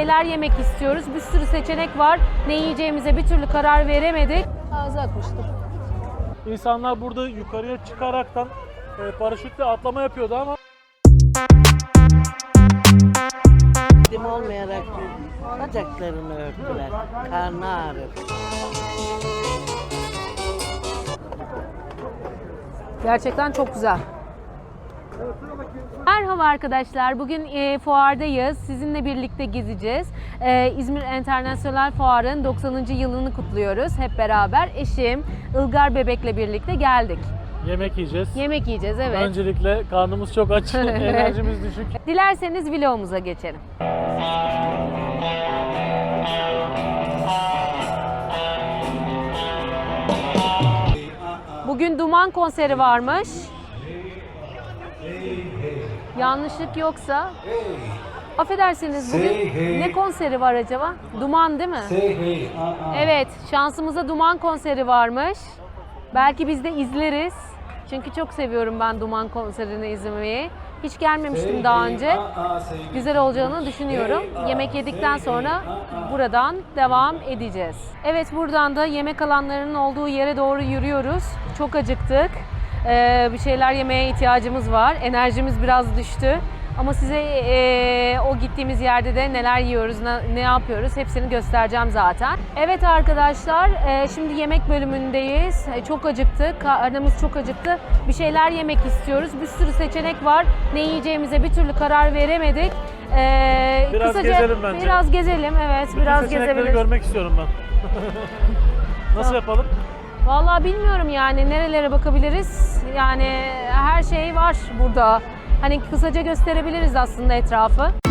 şeyler yemek istiyoruz. Bir sürü seçenek var. Ne yiyeceğimize bir türlü karar veremedik. Ağzı atmıştım. İnsanlar burada yukarıya çıkaraktan e, paraşütle atlama yapıyordu ama Dim olmayarak bacaklarını örttüler. Karnı ağrır. Gerçekten çok güzel. Merhaba arkadaşlar. Bugün e, fuardayız. Sizinle birlikte gezeceğiz. E, İzmir Enternasyonel Fuar'ın 90. yılını kutluyoruz hep beraber. Eşim Ilgar Bebek'le birlikte geldik. yemek yiyeceğiz. Yemek yiyeceğiz evet. Öncelikle karnımız çok aç, enerjimiz düşük. Dilerseniz vlogumuza geçelim. Bugün Duman konseri varmış. Yanlışlık yoksa. Affedersiniz bugün ne konseri var acaba? Duman değil mi? Evet, şansımıza Duman konseri varmış. Belki biz de izleriz. Çünkü çok seviyorum ben Duman konserini izlemeyi. Hiç gelmemiştim daha önce. Güzel olacağını düşünüyorum. Yemek yedikten sonra buradan devam edeceğiz. Evet buradan da yemek alanlarının olduğu yere doğru yürüyoruz. Çok acıktık. Ee, bir şeyler yemeye ihtiyacımız var. Enerjimiz biraz düştü. Ama size eee, o gittiğimiz yerde de neler yiyoruz, ne, ne yapıyoruz hepsini göstereceğim zaten. Evet arkadaşlar, eee, şimdi yemek bölümündeyiz. E, Çok acıktık, karnımız çok acıktı. Bir şeyler yemek istiyoruz. Bir sürü seçenek var. Ne yiyeceğimize bir türlü karar veremedik. Eee, Biraz gezelim bence. Biraz gezelim, evet. Bütün biraz seçenekleri gezebiliriz. görmek istiyorum ben. Nasıl yapalım? Vallahi bilmiyorum yani nerelere bakabiliriz. Yani her şey var burada. Hani kısaca gösterebiliriz aslında etrafı.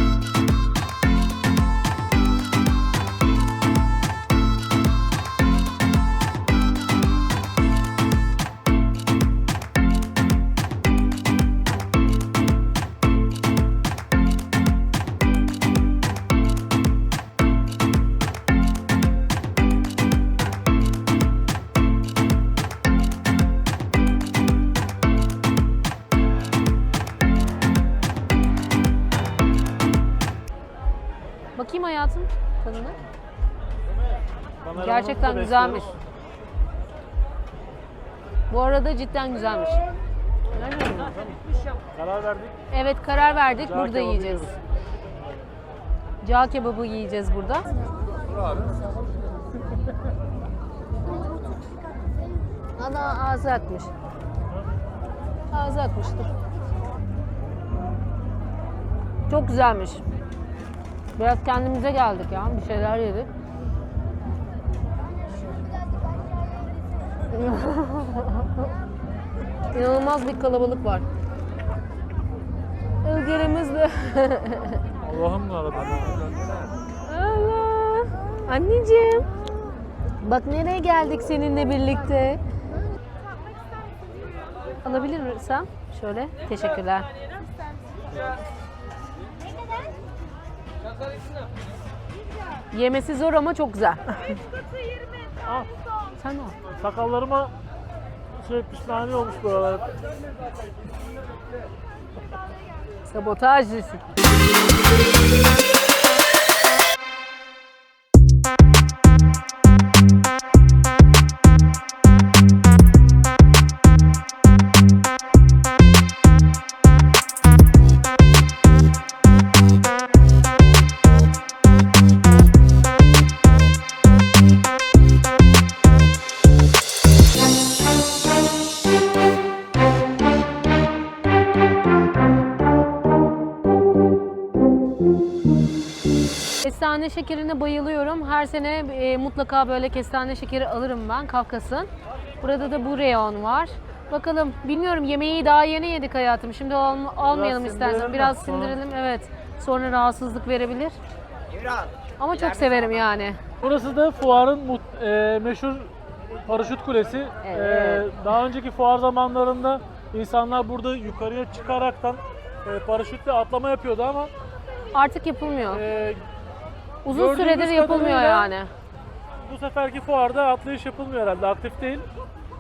Bakayım hayatım tadına. Gerçekten güzelmiş. Bu arada cidden güzelmiş. Karar verdik. Evet karar verdik. Cağ burada yiyeceğiz. yiyoruz. Cağ kebabı yiyeceğiz burada. Ana ağzı atmış. Ağzı atmıştı. Çok güzelmiş. Biraz kendimize geldik ya. Bir şeyler yedik. İnanılmaz bir kalabalık var. Ilgarımız da. Allah'ım yarabbim. Allah. Anneciğim. Bak nereye geldik seninle birlikte. Alabilir misin? Şöyle. Teşekkürler. Yemesi zor ama çok güzel. Al. Sen al? Sakallarıma şey pişmani olmuş buralar. Sabotaj Kestane şekerine bayılıyorum. Her sene e, mutlaka böyle kestane şekeri alırım ben Kafkas'ın. Burada da bu reyon var. Bakalım bilmiyorum yemeği daha yeni yedik hayatım. Şimdi al- almayalım istersen. sindirelim Biraz? Sonra- sindirelim. Evet. Sonra rahatsızlık verebilir. Ama çok severim yani. Burası da fuarın mut- e, meşhur paraşüt kulesi. Evet. E, daha önceki fuar zamanlarında insanlar burada yukarıya çıkaraktan e, paraşütle atlama yapıyordu ama Artık yapılmıyor. e, Uzun gördüğümüz süredir yapılmıyor kadarıyla- yani. bu seferki fuarda atlayış yapılmıyor herhalde. Aktif değil.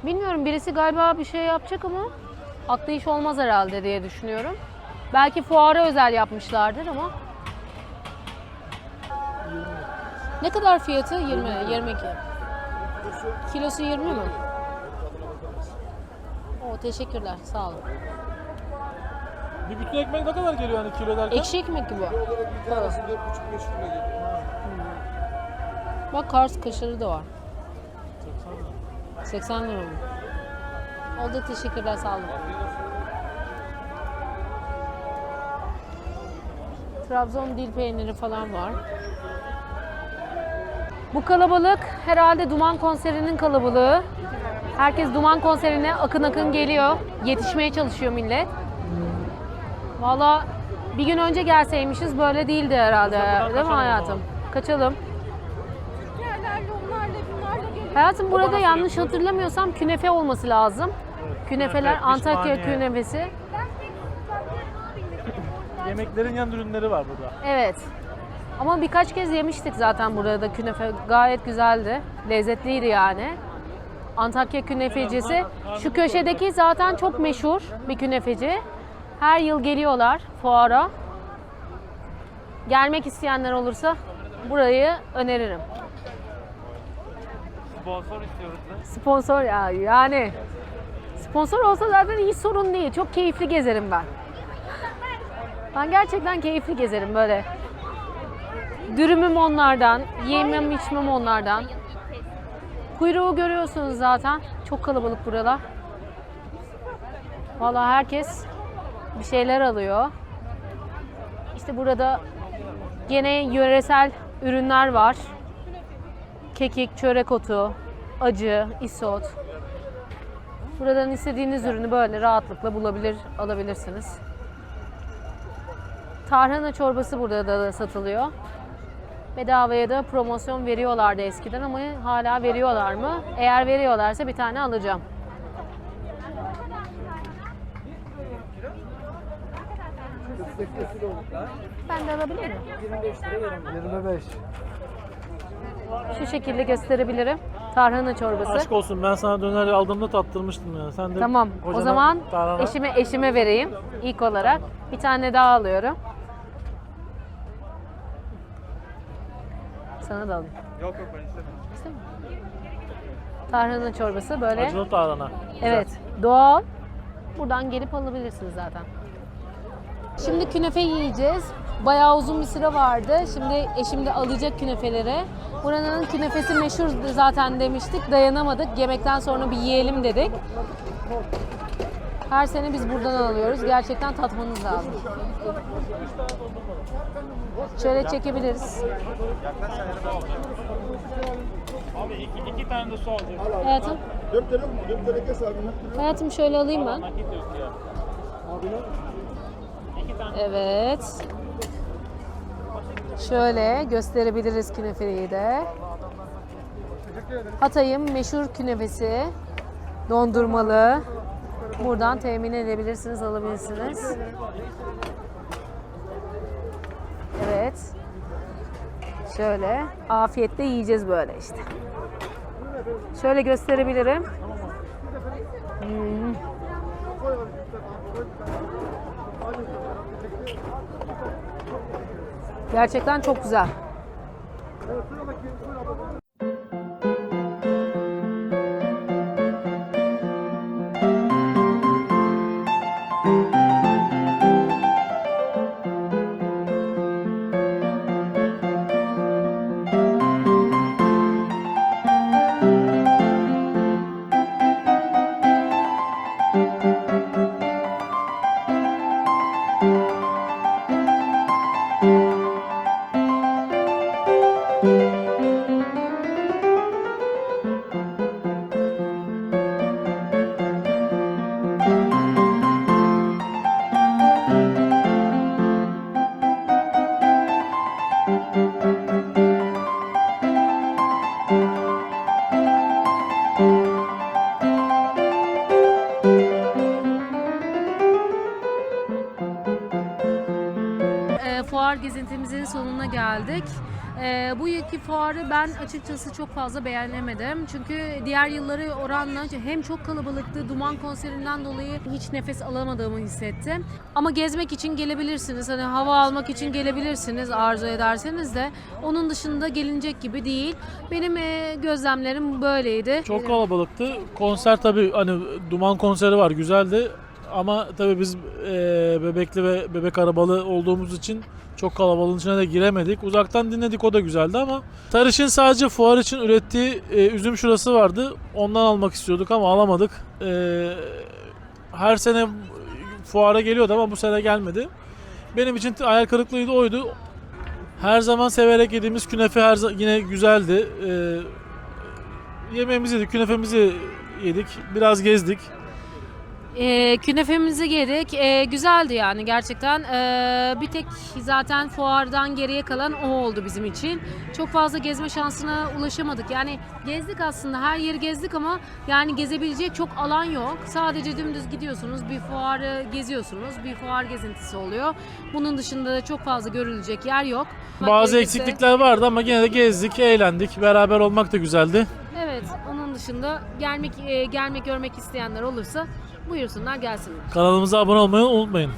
Bilmiyorum birisi galiba bir şey yapacak ama atlayış olmaz herhalde diye düşünüyorum. Belki fuara özel yapmışlardır ama Ne kadar fiyatı? 20, 22. Kilosu 20 mi? Oo, teşekkürler. Sağ olun. Bir bütün ekmek ne kadar geliyor yani kilo derken? Ekşi ekmek gibi. Bir tanesi 4,5-5 lira geliyor. Bak Kars kaşarı da var. 80 lira mı? Oldu teşekkürler sağ olun. Trabzon dil peyniri falan var. Bu kalabalık herhalde Duman konserinin kalabalığı. Herkes Duman konserine akın akın geliyor. Yetişmeye çalışıyor millet. Valla bir gün önce gelseymişiz böyle değildi herhalde. buradan Değil mi kaçalım o hayatım? Kaçalım. Hayatım burada yanlış hatırlamıyorsam künefe olması lazım. Künefeler Künefe, Antakya pişmaniye. künefesi. Yemeklerin yan ürünleri var burada. Evet. Ama birkaç kez yemiştik zaten burada da künefe. Gayet güzeldi. Lezzetliydi yani. Antakya künefecisi. Şu köşedeki zaten çok meşhur bir künefeci. Her yıl geliyorlar fuara. Gelmek isteyenler olursa burayı öneririm. Sponsor istiyoruz da. Sponsor ya yani. Sponsor olsa zaten hiç sorun değil. Çok keyifli gezerim ben. Ben gerçekten keyifli gezerim böyle. Dürümüm onlardan, yemem içmem onlardan. Kuyruğu görüyorsunuz zaten. Çok kalabalık buralar. Vallahi herkes bir şeyler alıyor. İşte burada gene yöresel ürünler var. Kekik, çörek otu, acı, isot. Buradan istediğiniz ürünü böyle rahatlıkla bulabilir, alabilirsiniz. Tarhana çorbası burada da satılıyor. Bedavaya da promosyon veriyorlardı eskiden ama hala veriyorlar mı? Eğer veriyorlarsa bir tane alacağım. Ben de alabilir miyim? 25. Şu şekilde gösterebilirim. Tarhana çorbası. Aşk olsun ben sana döner aldığımda tattırmıştım ya. Sen de Tamam. O zaman tarhana- eşime eşime vereyim ilk olarak. Bir tane daha alıyorum. Sana da alayım. Yok yok ben istemem. İstemiyor musun? Tarhana çorbası böyle. Acılı tarhana. Evet. Doğal. Buradan gelip alabilirsiniz zaten. Şimdi künefe yiyeceğiz. Bayağı uzun bir sıra vardı. Şimdi eşim de alacak künefeleri. Buranın künefesi meşhur zaten demiştik. Dayanamadık. Yemekten sonra bir yiyelim dedik. Her sene biz buradan alıyoruz. Gerçekten tatmanız lazım. Şöyle çekebiliriz. Abi iki, iki tane de su alacağım. Hayatım, 4 tane mi? 4 tane kes abi. hayatım şöyle alayım ben. İki tane. Evet. Şöyle gösterebiliriz künefeyi de. Hatay'ın meşhur künefesi. Dondurmalı. Buradan temin edebilirsiniz, alabilirsiniz. Evet. Şöyle afiyetle yiyeceğiz böyle işte. Şöyle gösterebilirim. Hmm. Gerçekten çok güzel. Sonuna geldik. E, bu yılki fuarı ben açıkçası çok fazla beğenemedim. Çünkü diğer yılları oranla hem çok kalabalıktı, duman konserinden dolayı hiç nefes alamadığımı hissettim. Ama gezmek için gelebilirsiniz. Hani hava almak için gelebilirsiniz arzu ederseniz de. Onun dışında gelinecek gibi değil. Benim e, gözlemlerim böyleydi. Çok kalabalıktı. Konser tabii hani Duman konseri var güzeldi. Ama tabii biz e, bebekli ve bebek arabalı olduğumuz için çok kalabalığın içine de giremedik. Uzaktan dinledik o da güzeldi ama Tarış'ın sadece fuar için ürettiği e, üzüm şurası vardı. Ondan almak istiyorduk ama alamadık. E, her sene fuara geliyordu ama bu sene gelmedi. Benim için hayal kırıklığıydı oydu. Her zaman severek yediğimiz künefe her yine güzeldi. E, yemeğimizi yedik, künefemizi yedik, biraz gezdik. E, künefemizi yedik. E, güzeldi yani gerçekten. E, bir tek zaten fuardan geriye kalan o oldu bizim için. Çok fazla gezme şansına ulaşamadık. Yani gezdik aslında her yeri gezdik ama yani gezebilecek çok alan yok. Sadece dümdüz gidiyorsunuz, bir fuarı geziyorsunuz, bir fuar gezintisi oluyor. Bunun dışında da çok fazla görülecek yer yok. Bazı Gerekirse- eksiklikler vardı ama yine de gezdik, eğlendik. Beraber olmak da güzeldi. Evet, onun dışında gelmek e, gelmek görmek isteyenler olursa buyursunlar gelsinler. Kanalımıza abone olmayı unutmayın.